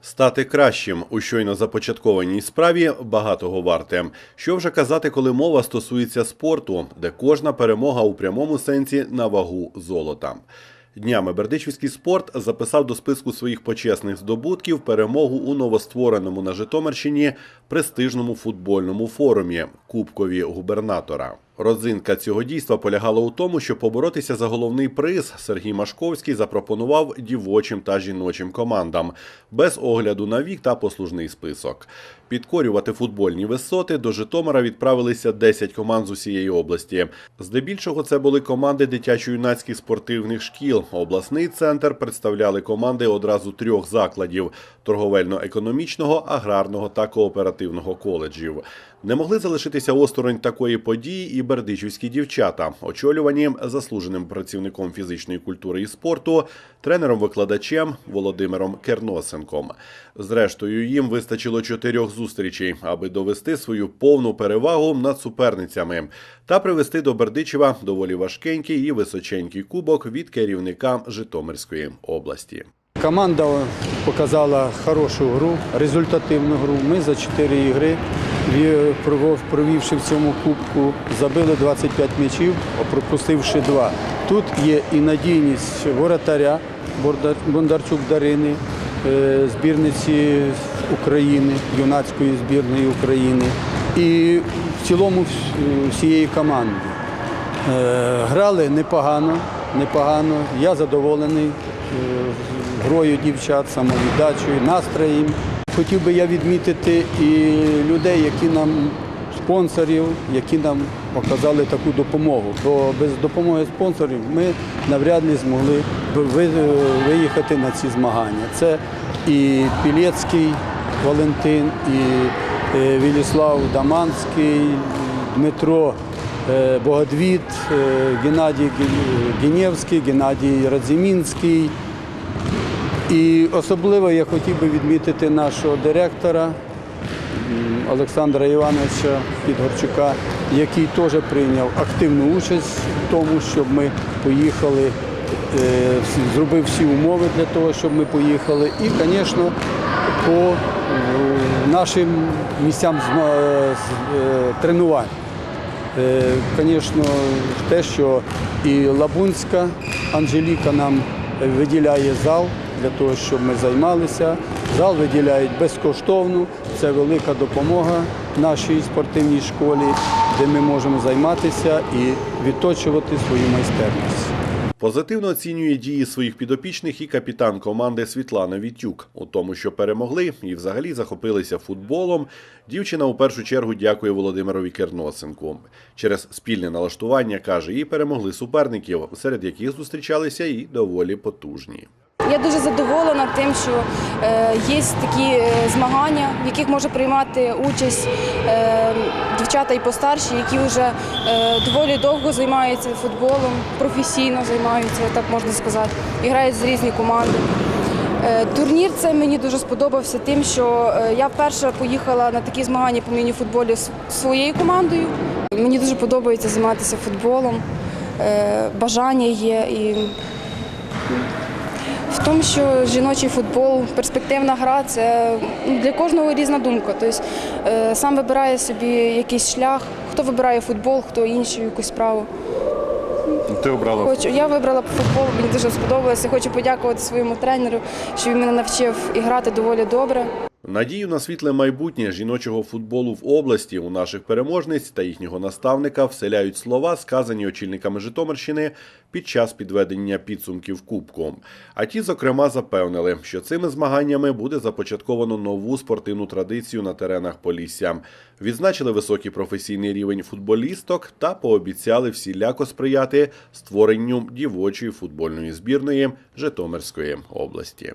Стати кращим у щойно започаткованій справі багатого варте. Що вже казати, коли мова стосується спорту, де кожна перемога у прямому сенсі на вагу золота. Днями Бердичівський спорт записав до списку своїх почесних здобутків перемогу у новоствореному на Житомирщині престижному футбольному форумі Кубкові губернатора. Родзинка цього дійства полягала у тому, що поборотися за головний приз Сергій Машковський запропонував дівочим та жіночим командам без огляду на вік та послужний список. Підкорювати футбольні висоти до Житомира відправилися 10 команд з усієї області. Здебільшого це були команди дитячо-юнацьких спортивних шкіл. Обласний центр представляли команди одразу трьох закладів: торговельно-економічного, аграрного та кооперативного коледжів. Не могли залишитися осторонь такої події і бердичівські дівчата, очолювані заслуженим працівником фізичної культури і спорту, тренером-викладачем Володимиром Керносенком. Зрештою, їм вистачило чотирьох зустрічей, аби довести свою повну перевагу над суперницями та привести до Бердичева доволі важкенький і височенький кубок від керівника Житомирської області. Команда показала хорошу гру, результативну гру. Ми за 4 ігри, провівши в цьому кубку, забили 25 м'ячів, пропустивши 2. Тут є і надійність воротаря Бондарчук Дарини, е, збірниці України, юнацької збірної України і в цілому всієї команди. Е, Грали непогано, непогано. Я задоволений е, грою дівчат, самовіддачею, настроєм. Хотів би я відмітити і людей, які нам спонсорів, які нам оказали таку допомогу. Бо без допомоги спонсорів ми навряд ли змогли виїхати на ці змагання. Це і Пілецький Валентин, і е, Віліслав Даманський, Дмитро е, Богодвіт, е, Геннадій Ге- Генєвський, Геннадій Радзімінський. І особливо я хотів би відмітити нашого директора Олександра Івановича Підгорчука, який теж прийняв активну участь в тому, щоб ми поїхали, е, зробив всі умови для того, щоб ми поїхали. І, звісно, по е, нашим місцям е, тренувань. Звісно, те, що і Лабунська Анжеліка нам виділяє зал для того, щоб ми займалися. Зал виділяють безкоштовно. Це велика допомога нашій спортивній школі, де ми можемо займатися і відточувати свою майстерність. Позитивно оцінює дії своїх підопічних і капітан команди Світлана Вітюк. У тому, що перемогли і взагалі захопилися футболом. Дівчина у першу чергу дякує Володимирові Керносенку. Через спільне налаштування каже, і перемогли суперників, серед яких зустрічалися і доволі потужні. Я дуже задоволена тим, що е, є такі е, змагання, в яких може приймати участь е, дівчата і постарші, які вже доволі довго займаються футболом, професійно займаються, так можна сказати, і грають з різні команди. Турнір цей мені дуже сподобався тим, що я вперше поїхала на такі змагання по міні-футболі з своєю командою. Мені дуже подобається займатися футболом, бажання є і в тому, що жіночий футбол, перспективна гра це ну, для кожного різна думка. Тобто е, сам вибирає собі якийсь шлях, хто вибирає футбол, хто іншу якусь справу. Ти обрала Хочу, я вибрала футбол, мені дуже сподобалося. Хочу подякувати своєму тренеру, що він мене навчив і грати доволі добре. Надію на світле майбутнє жіночого футболу в області у наших переможниць та їхнього наставника вселяють слова, сказані очільниками Житомирщини під час підведення підсумків Кубку. А ті, зокрема, запевнили, що цими змаганнями буде започатковано нову спортивну традицію на теренах Полісся. Відзначили високий професійний рівень футболісток та пообіцяли всіляко сприяти створенню дівочої футбольної збірної Житомирської області.